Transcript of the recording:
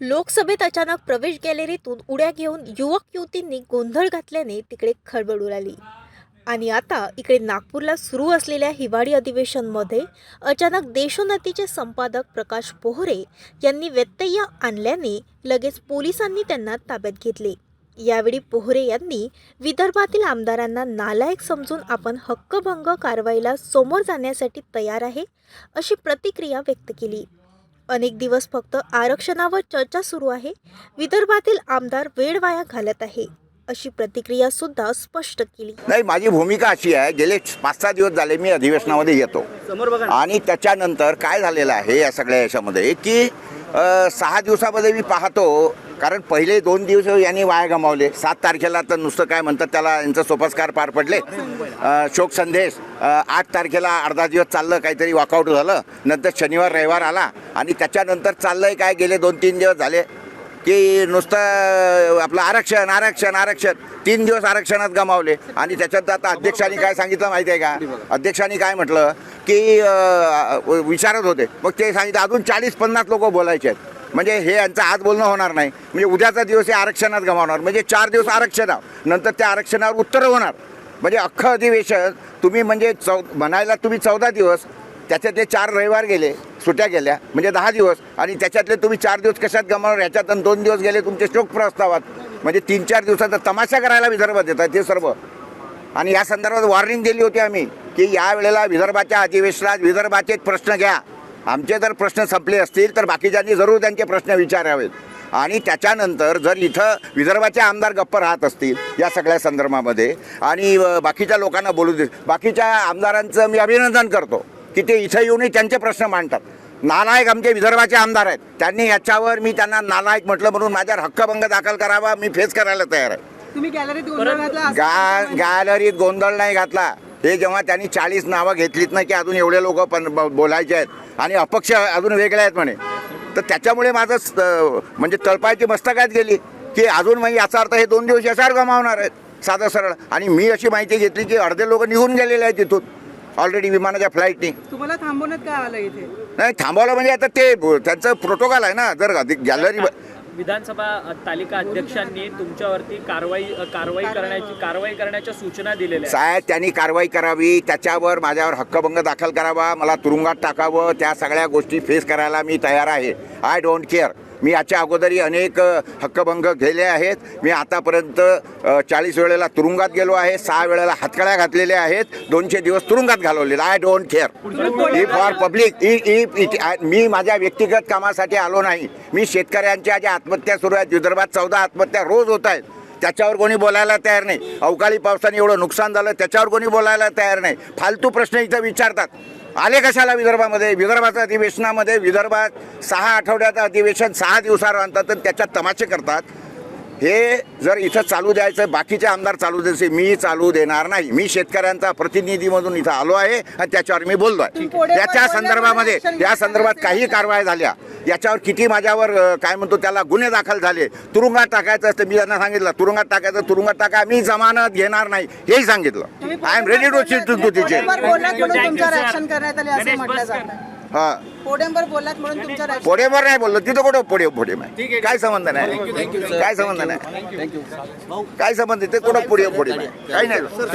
लोकसभेत अचानक प्रवेश गॅलरीतून उड्या घेऊन युवक युवतींनी गोंधळ घातल्याने तिकडे खळबळ उडाली. आणि आता इकडे नागपूरला सुरू असलेल्या हिवाळी अधिवेशनमध्ये अचानक देशोन्नतीचे संपादक प्रकाश पोहरे यांनी व्यत्यय आणल्याने लगेच पोलिसांनी त्यांना ताब्यात घेतले. यावेळी पोहरे यांनी विदर्भातील आमदारांना नालायक समजून आपण हक्कभंग कारवाईला समोर जाण्यासाठी तयार आहे अशी प्रतिक्रिया व्यक्त केली. अनेक दिवस फक्त आरक्षणावर चर्चा सुरू आहे. विदर्भातील आमदार वेळ वाया घालत आहे. अशी प्रतिक्रिया सुद्धा स्पष्ट केली. नाही माझी भूमिका अशी आहे गेले पाच सहा दिवस झाले मी अधिवेशनामध्ये येतो. आणि त्याच्यानंतर काय झालेलं आहे या सगळ्या याच्यामध्ये की सहा दिवसामध्ये मी पाहतो कारण पहिले दोन दिवस यांनी वाया गमावले. सात तारखेला तर नुसतं काय म्हणतात त्याला यांचं सोपस्कार पार पडले. शोक संदेश आठ तारखेला अर्धा दिवस चाललं काहीतरी वॉकआउट झालं. नंतर शनिवार रविवार आला आणि त्याच्यानंतर चाललंय काय गेले दोन तीन दिवस झाले. की नुसतं आपलं आरक्षण आरक्षण आरक्षण. तीन दिवस आरक्षणात गमावले. आणि त्याच्यात आता अध्यक्षांनी काय सांगितलं माहिती आहे का? अध्यक्षांनी काय म्हटलं? की विचारत होते. मग ते सांगितलं अजून चाळीस पन्नास लोक बोलायचे आहेत. म्हणजे हे यांचं आज बोलणं होणार नाही. म्हणजे उद्याचा दिवस हे आरक्षणात गमावणार. म्हणजे चार दिवस आरक्षणावर नंतर त्या आरक्षणावर उत्तर होणार. म्हणजे अख्खं अधिवेशन तुम्ही म्हणजे चौ म्हणायला तुम्ही चौदा दिवस त्याच्यात ते चार रविवार गेले सुट्या गेल्या म्हणजे दहा दिवस आणि त्याच्यातले तुम्ही चार दिवस कशात गमावणार? ह्याच्यात आणि दोन दिवस गेले तुमचे शोक प्रस्तावात. म्हणजे तीन चार दिवसाचा तमाशा करायला विदर्भात येतात ते सर्व. आणि या संदर्भात वॉर्निंग दिली होती आम्ही. की या वेळेला विदर्भाच्या अधिवेशनात विदर्भाचे प्रश्न घ्या. आमचे जर प्रश्न संपले असतील तर बाकीच्यांनी जरूर त्यांचे प्रश्न विचारावेत. आणि त्याच्यानंतर जर इथं विदर्भाचे आमदार गप्प राहत असतील या सगळ्या संदर्भामध्ये आणि बाकीच्या लोकांना बोलू दे बाकीच्या आमदारांचं मी अभिनंदन करतो की ते इथं येऊनही त्यांचे प्रश्न मांडतात. नालायक आमचे विदर्भाचे आमदार आहेत. त्यांनी याच्यावर मी त्यांना नालायक म्हटलं म्हणून माझ्यावर हक्कभंग दाखल करावा मी फेस करायला तयार आहे. गॅलरीत गोंधळ नाही घातला. हे जेव्हा त्यांनी चाळीस नावं घेतलीत ना की अजून एवढे लोक पण बोलायचे आहेत आणि अपक्ष अजून वेगळे आहेत म्हणे. तर त्याच्यामुळे माझं म्हणजे तळपायची मस्तकात गेली की अजून म्हणजे याचा अर्थ हे दोन दिवस याच्यावर गमावणार आहेत साधं सरळ. आणि मी अशी माहिती घेतली की अर्धे लोक निघून गेलेले आहेत तिथून ऑलरेडी विमानाच्या फ्लाईटनी तुम्हाला थांबवण्यात काय आलं इथे? नाही थांबवलं म्हणजे आता ते त्यांचं प्रोटोकॉल आहे ना जर गॅलरी विधानसभा तालिका अध्यक्षांनी तुमच्यावरती कारवाई कारवाई करण्याची कारवाई करण्याच्या सूचना दिलेल्या. साहेब त्यांनी कारवाई करावी त्याच्यावर माझ्यावर हक्कभंग दाखल करावा मला तुरुंगात टाकावं त्या सगळ्या गोष्टी फेस करायला मी तयार आहे. आय डोंट केअर मी याच्या अगोदरही अनेक हक्कभंग केले आहेत. मी आतापर्यंत चाळीस वेळेला तुरुंगात गेलो आहे सहा वेळेला हातकड्या घातलेल्या आहेत दोनशे दिवस तुरुंगात घालवलेले. आय डोंट केअर ई फॉर पब्लिक मी माझ्या व्यक्तिगत कामासाठी आलो नाही. मी शेतकऱ्यांच्या ज्या आत्महत्या सुरू आहेत विदर्भात चौदा आत्महत्या रोज होत आहेत त्याच्यावर कोणी बोलायला तयार नाही. अवकाळी पावसाने एवढं नुकसान झालं त्याच्यावर कोणी बोलायला तयार नाही. फालतू प्रश्न इथं विचारतात. आले कशाला विदर्भामध्ये? विदर्भाच्या अधिवेशनामध्ये विदर्भात सहा आठवड्याचं अधिवेशन सहा दिवसावर आणतात तर त्याच्यात तमाशे करतात. हे जर इथं चालू द्यायचं बाकीचे आमदार चालू द्यायचे मी चालू देणार नाही. मी शेतकऱ्यांचा प्रतिनिधी म्हणून इथं आलो आहे आणि त्याच्यावर मी बोललो आहे पुढे याच्या बोलले संदर्भामध्ये action या संदर्भात काही कारवाया झाल्या. याच्यावर किती माझ्यावर काय म्हणतो त्याला गुन्हे दाखल झाले. तुरुंगात टाकायचं असतं मी त्यांना सांगितलं तुरुंगात टाकायचं तुरुंगात टाका मी जमानत घेणार नाही हेही सांगितलं. I am ready to seat to तिचे हा. नाही बोललो तिथं कुठं पोडे पोडे काय संबंध नाही? काय संबंध नाही? काय संबंध ते कुठं पुढे पुढे नाही काही नाही.